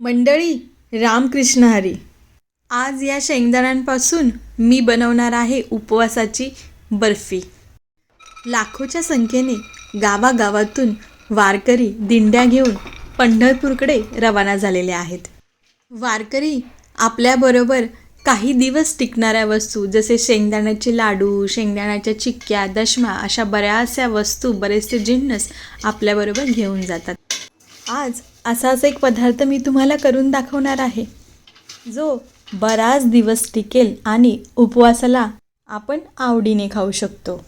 मंडळी रामकृष्ण हरी. आज या शेंगदाण्यांपासून मी बनवणार आहे उपवासाची बर्फी. लाखोच्या संख्येने गावागावातून वारकरी दिंड्या घेऊन पंढरपूरकडे रवाना झालेले आहेत. वारकरी आपल्याबरोबर काही दिवस टिकणाऱ्या वस्तू जसे शेंगदाण्याचे लाडू शेंगदाण्याच्या चिक्क्या दशमा अशा बऱ्याचशा वस्तू बरेचसे जिन्नस आपल्याबरोबर घेऊन जातात. आज असाच एक पदार्थ मी तुम्हाला करून दाखवणार आहे. जो बराच दिवस टिकेल आणि उपवासाला आपण आवडीने खाऊ शकतो.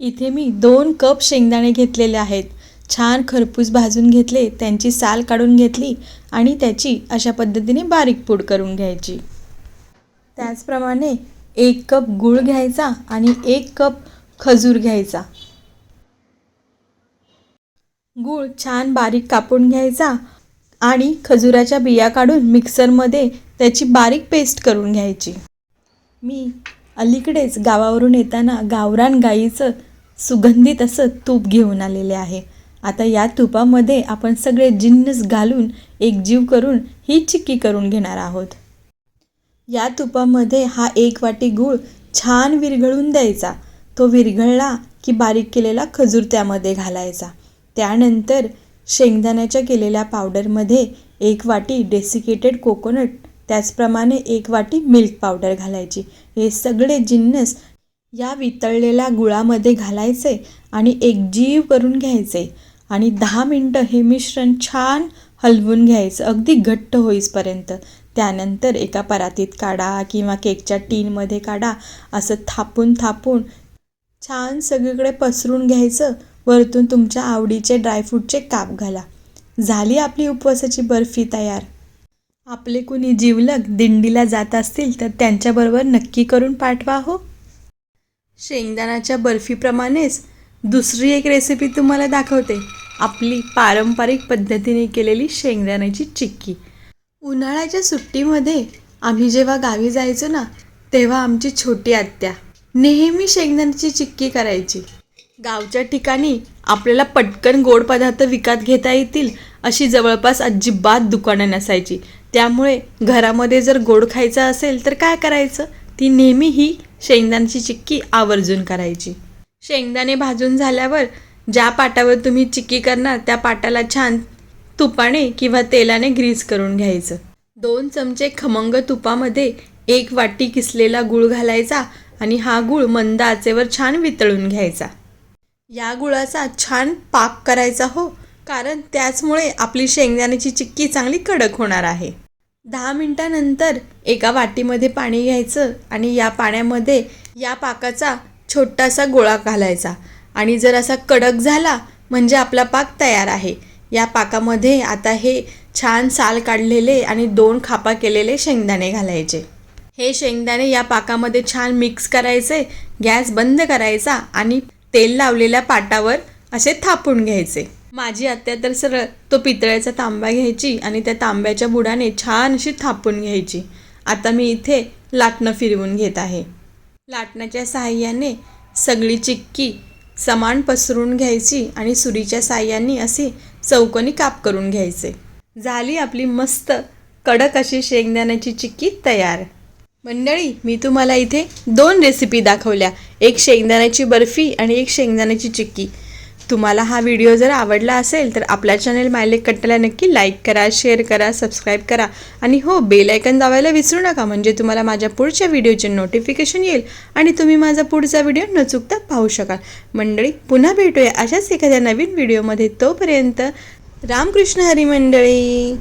इथे मी दोन कप शेंगदाणे घेतलेले आहेत. छान खरपूस भाजून घेतले त्यांची साल काढून घेतली आणि त्याची अशा पद्धतीने बारीक पूड करून घ्यायची. त्याचप्रमाणे एक कप गूळ घ्यायचा आणि एक कप खजूर घ्यायचा. गूळ छान बारीक कापून घ्यायचा आणि खजुराच्या बिया काढून मिक्सरमध्ये त्याची बारीक पेस्ट करून घ्यायची. मी अलीकडेच गावावरून येताना गावरान गाईचं सुगंधित असं तूप घेऊन आलेले आहे. आता या तुपामध्ये आपण सगळे जिन्नस घालून एकजीव करून ही चिक्की करून घेणार आहोत. या तुपामध्ये हा एक वाटी गूळ छान विरघळून द्यायचा. तो विरघळला की बारीक केलेला खजूर त्यामध्ये घालायचा. त्यानंतर शेंगदाण्याच्या केलेल्या पावडरमध्ये एक वाटी डेसिकेटेड कोकोनट त्याचप्रमाणे एक वाटी मिल्क पावडर घालायची. हे सगळे जिन्नस या वितळलेल्या गुळामध्ये घालायचे आणि एकजीव करून घ्यायचे. आणि दहा मिनटं हे मिश्रण छान हलवून घ्यायचं. अगदी घट्ट होईपर्यंत त्यानंतर एका परातीत काढा किंवा केकच्या टीनमध्ये काढा. असं थापून थापून छान सगळीकडे पसरून घ्यायचं. वरतून तुमच्या आवडीचे ड्रायफ्रूटचे काप घाला. झाली आपली उपवासाची बर्फी तयार. आपले कुणी जीवलग दिंडीला जात असतील तर त्यांच्याबरोबर नक्की करून पाठवा हो. शेंगदाण्याच्या बर्फीप्रमाणेच दुसरी एक रेसिपी तुम्हाला दाखवते. आपली पारंपरिक पद्धतीने केलेली शेंगदाण्याची चिक्की. उन्हाळ्याच्या सुट्टीमध्ये आम्ही जेव्हा गावी जायचो ना तेव्हा आमची छोटी आत्या नेहमी शेंगदाण्याची चिक्की करायची. गावच्या ठिकाणी आपल्याला पटकन गोड पदार्थ विकत घेता येतील अशी जवळपास अजिबात दुकानं नसायची. त्यामुळे घरामध्ये जर गोड खायचं असेल तर काय करायचं? ती नेहमी ही शेंगदाण्याची चिक्की आवर्जून करायची. शेंगदाणे भाजून झाल्यावर ज्या पाटावर तुम्ही चिक्की करणार त्या पाटाला छान तुपाने किंवा तेलाने ग्रीस करून घ्यायचं. दोन चमचे खमंग तुपामध्ये एक वाटी किसलेला गूळ घालायचा आणि हा गूळ मंद आचेवर छान वितळून घ्यायचा. या गुळाचा छान पाक करायचा हो. कारण त्याचमुळे आपली शेंगदाण्याची चिक्की चांगली कडक होणार आहे. दहा मिनटानंतर एका वाटीमध्ये पाणी घ्यायचं आणि या पाण्यामध्ये या पाकाचा छोटासा गोळा घालायचा. आणि जर असा कडक झाला म्हणजे आपला पाक तयार आहे. या पाकामध्ये आता हे छान साल काढलेले आणि दोन खापा केलेले शेंगदाणे घालायचे. हे शेंगदाणे या पाकामध्ये छान मिक्स करायचे गॅस बंद करायचा आणि तेल लावलेल्या पाटावर असे थापून घ्यायचे. माझी आत्या तर सरळ तो पितळ्याचा तांबा घ्यायची आणि त्या तांब्याच्या बुडाने छान अशी थापून घ्यायची. आता मी इथे लाटणं फिरवून घेत आहे. लाटण्याच्या साहाय्याने सगळी चिक्की समान पसरून घ्यायची आणि सुरीच्या साहाय्याने असे चौकोनी काप करून घ्यायचे. झाली आपली मस्त कडक अशी शेंगदाण्याची चिक्की तयार. मंडळी मी तुम्हाला इथे दोन रेसिपी दाखवल्या. एक शेंगदाण्याची बर्फी आणि एक शेंगदाण्याची चिक्की. तुम्हाला हा व्हिडिओ जर आवडला असेल तर आपला चॅनल मायलेक कट्ट्याला नक्की लाईक करा शेअर करा सबस्क्राईब करा. आणि हो बेल आयकन दाबायला विसरू नका म्हणजे तुम्हाला माझ्या पुढच्या व्हिडिओचे नोटिफिकेशन येईल आणि तुम्ही माझा पुढचा व्हिडिओ न चुकता पाहू शकाल. मंडळी पुन्हा भेटूया अशाच एखाद्या नवीन व्हिडिओमध्ये तोपर्यंत रामकृष्ण हरी मंडळी!